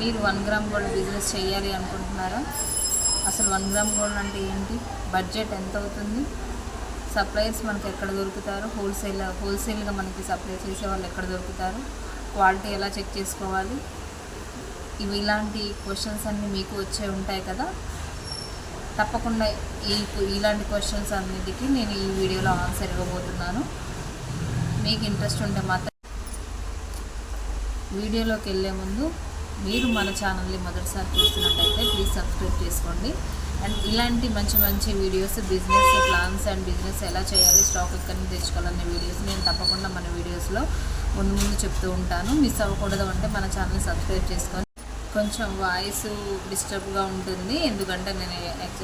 మీరు one gram gold business చేయాలి అనుకుంటున్నారా? అసలు వన్ గ్రామ్ గోల్డ్ అంటే ఏంటి? బడ్జెట్ ఎంత అవుతుంది? సప్లయర్స్ మనకి ఎక్కడ దొరుకుతారు? హోల్సేల్ హోల్సేల్గా మనకి సప్లై చేసే వాళ్ళు ఎక్కడ దొరుకుతారు? క్వాలిటీ ఎలా చెక్ చేసుకోవాలి? ఇవి ఇలాంటి క్వశ్చన్స్ అన్నీ మీకు వచ్చే ఉంటాయి కదా? తప్పకుండా ఈ ఇలాంటి క్వశ్చన్స్ అన్నిటికీ నేను ఈ వీడియోలో ఆన్సర్ ఇవ్వబోతున్నాను. మీకు ఇంట్రెస్ట్ ఉంటే మాత్రం వీడియోలోకి వెళ్ళే ముందు మీరు మన ఛానల్ని మొదటిసారి చూస్తున్నట్టయితే ప్లీజ్ సబ్స్క్రైబ్ చేసుకోండి. అండ్ ఇలాంటి మంచి మంచి videos business plans and business ఎలా చేయాలి స్టాక్ ఎక్కడి నుంచి తెచ్చుకోవాలనే వీడియోస్ నేను తప్పకుండా మన వీడియోస్లో ముందు ముందు చెప్తూ ఉంటాను. మిస్ అవ్వకూడదు అంటే మన ఛానల్ని సబ్స్క్రైబ్ చేసుకొని కొంచెం వాయిస్ డిస్టర్బ్గా ఉంటుంది. ఎందుకంటే నేను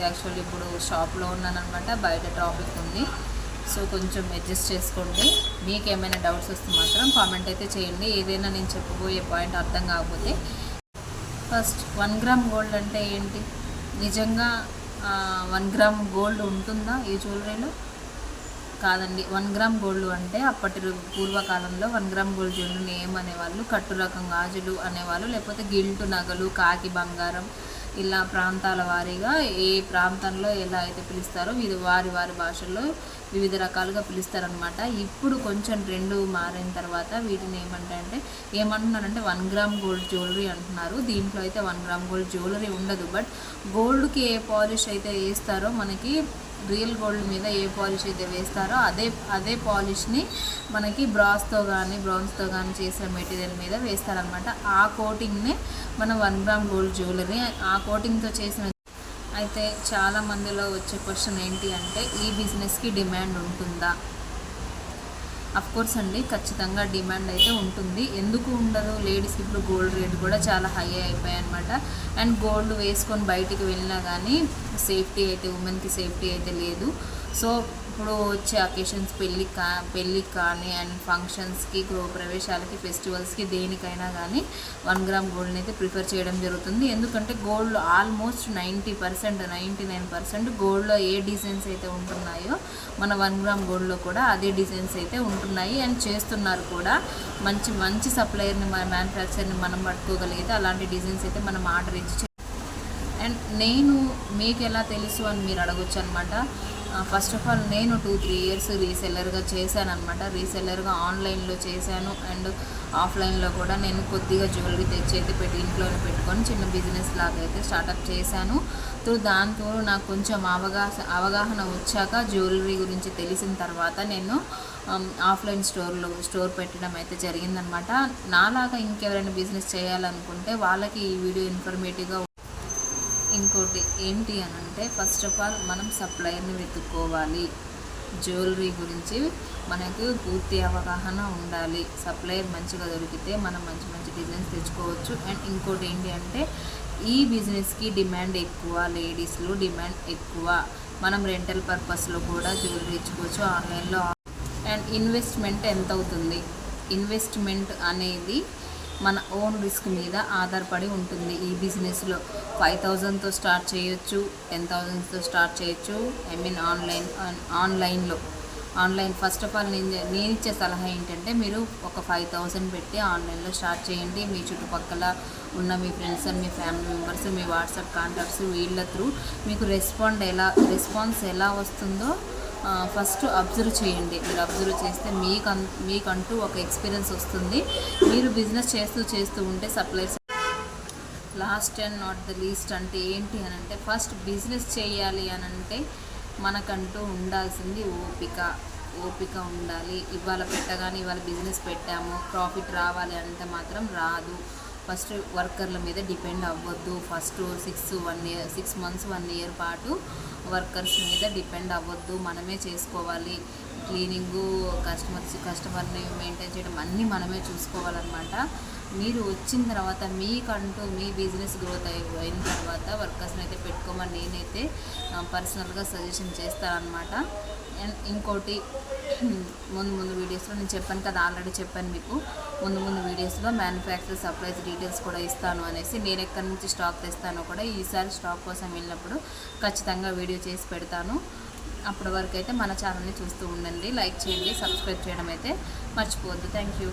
యాక్చువల్లీ ఇప్పుడు షాప్లో ఉన్నాను అనమాట బయట ట్రాఫిక్ ఉంది. సో కొంచెం అడ్జస్ట్ చేసుకోండి. మీకు ఏమైనా డౌట్స్ వస్తే మాత్రం కామెంట్ అయితే చేయండి. ఏదైనా నేను చెప్పబోయే పాయింట్ అర్థం కాకపోతే. ఫస్ట్ వన్ గ్రామ్ గోల్డ్ అంటే ఏంటి? నిజంగా వన్ గ్రామ్ గోల్డ్ ఉంటుందా ఈ జ్యువెలరీలో? కాదండి. వన్ గ్రామ్ గోల్డ్ అంటే అప్పటి పూర్వకాలంలో వన్ గ్రామ్ గోల్డ్ జ్యువెలరీని ఏమనేవాళ్ళు కట్టు రకం గాజులు అనేవాళ్ళు లేకపోతే గిల్టు నగలు కాకి బంగారం ఇలా ప్రాంతాల వారీగా ఏ ప్రాంతంలో ఎలా అయితే పిలుస్తారో ఇది వారి వారి భాషల్లో వివిధ రకాలుగా పిలుస్తారనమాట ఇప్పుడు కొంచెం ట్రెండ్ మారిన తర్వాత వీటిని ఏమంటారంటే ఏమంటున్నారంటే వన్ గ్రామ్ గోల్డ్ జ్యువెలరీ అంటున్నారు. దీంట్లో అయితే వన్ గ్రామ్ గోల్డ్ జ్యువెలరీ ఉండదు. బట్ గోల్డ్కి ఏ పాలిష్ అయితే వేస్తారో మనకి రియల్ గోల్డ్ మీద ఏ పాలిష్ అయితే వేస్తారో అదే అదే పాలిష్ని మనకి బ్రాస్తో కానీ బ్రాన్స్తో కానీ చేసిన మెటీరియల్ మీద వేస్తారనమాట ఆ కోటింగ్నే మన వన్ గ్రామ్ గోల్డ్ జ్యువెలరీ. ఆ కోటింగ్తో చేసిన అయితే చాలా మందిలో వచ్చే క్వశ్చన్ ఏంటి అంటే ఈ బిజినెస్కి డిమాండ్ ఉంటుందా? కోర్స్ అండి ఖచ్చితంగా డిమాండ్ అయితే ఉంటుంది. ఎందుకు ఉండదు? లేడీస్కి ఇప్పుడు గోల్డ్ రేట్ కూడా చాలా హై అయిపోయాయి అనమాట అండ్ గోల్డ్ వేసుకొని బయటికి వెళ్ళినా కానీ సేఫ్టీ అయితే ఉమెన్కి సేఫ్టీ అయితే లేదు. సో ఇప్పుడు వచ్చే అకేషన్స్ పెళ్ళికి కా పెళ్ళికి కానీ అండ్ ఫంక్షన్స్కి గృహప్రవేశాలకి ఫెస్టివల్స్కి దేనికైనా కానీ వన్ గ్రామ్ గోల్డ్ని అయితే ప్రిఫర్ చేయడం జరుగుతుంది. ఎందుకంటే gold almost ninety percent ninety nine percent గోల్డ్లో ఏ డిజైన్స్ అయితే ఉంటున్నాయో మన వన్ గ్రామ్ గోల్డ్లో కూడా అదే డిజైన్స్ అయితే ఉంటున్నాయి. అండ్ చేస్తున్నారు కూడా. మంచి మంచి సప్లయర్ని మన మ్యానుఫ్యాక్చర్ని మనం పట్టుకోగలిగితే అలాంటి డిజైన్స్ అయితే మనం ఆర్డర్ ఇచ్చి అండ్ నేను మీకు ఎలా తెలుసు అని మీరు అడగొచ్చు అనమాట ఫస్ట్ ఆఫ్ ఆల్ నేను టూ త్రీ ఇయర్స్ రీసెల్లర్గా చేశాను అనమాట రీసెల్లర్గా ఆన్లైన్లో చేశాను. అండ్ ఆఫ్లైన్లో కూడా నేను కొద్దిగా జ్యువెలరీ తెచ్చి అయితే పెట్టి ఇంట్లోనే పెట్టుకొని చిన్న బిజినెస్ లాగా అయితే స్టార్టప్ చేశాను. తో దాంతో నాకు కొంచెం అవగాహన అవగాహన వచ్చాక జ్యువెలరీ గురించి తెలిసిన తర్వాత నేను ఆఫ్లైన్ స్టోర్లో స్టోర్ పెట్టడం అయితే జరిగిందనమాట నాలాగా ఇంకెవరైనా బిజినెస్ చేయాలనుకుంటే వాళ్ళకి ఈ వీడియో ఇన్ఫర్మేటివ్గా ఇంకోటి ఏంటి అని అంటే ఫస్ట్ ఆఫ్ ఆల్ మనం సప్లయర్ని వెతుక్కోవాలి. జ్యువెలరీ గురించి మనకు పూర్తి అవగాహన ఉండాలి. సప్లయర్ మంచిగా దొరికితే మనం మంచి మంచి డిజైన్స్ తెచ్చుకోవచ్చు. అండ్ ఇంకోటి ఏంటి అంటే ఈ బిజినెస్కి డిమాండ్ ఎక్కువ లేడీస్లో డిమాండ్ ఎక్కువ. మనం రెంటల్ పర్పస్లో కూడా జ్యువెలరీ తెచ్చుకోవచ్చు ఆన్లైన్లో. అండ్ ఇన్వెస్ట్మెంట్ ఎంత అవుతుంది ఇన్వెస్ట్మెంట్ అనేది మన ఓన్ రిస్క్ మీద ఆధారపడి ఉంటుంది. ఈ బిజినెస్లో ఫైవ్ థౌజండ్తో స్టార్ట్ చేయొచ్చు టెన్ థౌజండ్తో స్టార్ట్ చేయొచ్చు. ఐ మీన్ ఆన్లైన్ ఆన్లైన్లో ఆన్లైన్ ఫస్ట్ ఆఫ్ ఆల్ నేను నేను ఇచ్చే సలహా ఏంటంటే మీరు ఒక ఫైవ్ థౌజండ్ పెట్టి ఆన్లైన్లో స్టార్ట్ చేయండి. మీ చుట్టుపక్కల ఉన్న మీ ఫ్రెండ్స్ మీ ఫ్యామిలీ మెంబర్స్ మీ వాట్సాప్ కాంటాక్ట్స్ వీళ్ళ త్రూ మీకు రెస్పాండ్ ఎలా రెస్పాన్స్ ఎలా వస్తుందో ఫస్ట్ అబ్జర్వ్ చేయండి. మీరు అబ్జర్వ్ చేస్తే మీకు మీకంటూ ఒక ఎక్స్పీరియన్స్ వస్తుంది. మీరు బిజినెస్ చేస్తూ చేస్తూ ఉంటే supplies last and not the least అంటే ఏంటి అని అంటే ఫస్ట్ బిజినెస్ చేయాలి అని అంటే మనకంటూ ఉండాల్సింది ఓపిక. ఓపిక ఉండాలి. ఇవాళ పెట్టగానే ఇవాళ బిజినెస్ పెట్టాము ప్రాఫిట్ రావాలి అంటే మాత్రం రాదు. ఫస్ట్ వర్కర్ల మీద డిపెండ్ అవ్వద్దు. First six one year six months one year పాటు వర్కర్స్ మీద డిపెండ్ అవ్వద్దు. మనమే చేసుకోవాలి. క్లీనింగు కస్టమర్స్ కస్టమర్ని మెయింటైన్ చేయడం అన్నీ మనమే చూసుకోవాలన్నమాట. మీరు వచ్చిన తర్వాత మీకంటూ మీ బిజినెస్ గ్రోత్ అయి అయిన తర్వాత వర్కర్స్ని అయితే పెట్టుకోమని నేనైతే పర్సనల్గా సజెషన్ చేస్తానమాట అండ్ ఇంకోటి ముందు ముందు వీడియోస్లో నేను చెప్పాను కదా ఆల్రెడీ చెప్పాను మీకు. ముందు ముందు వీడియోస్లో మ్యానుఫ్యాక్చర్ సప్లైస్ డీటెయిల్స్ కూడా ఇస్తాను అనేసి నేను ఎక్కడి నుంచి స్టాక్ తెస్తానో కూడా ఈసారి స్టాక్ కోసం వెళ్ళినప్పుడు ఖచ్చితంగా వీడియో చేసి పెడతాను. అప్పటి వరకు అయితే మన ఛానల్ని చూస్తూ ఉండండి. లైక్ చేయండి సబ్స్క్రైబ్ చేయడం అయితే మర్చిపోవద్దు. Thank you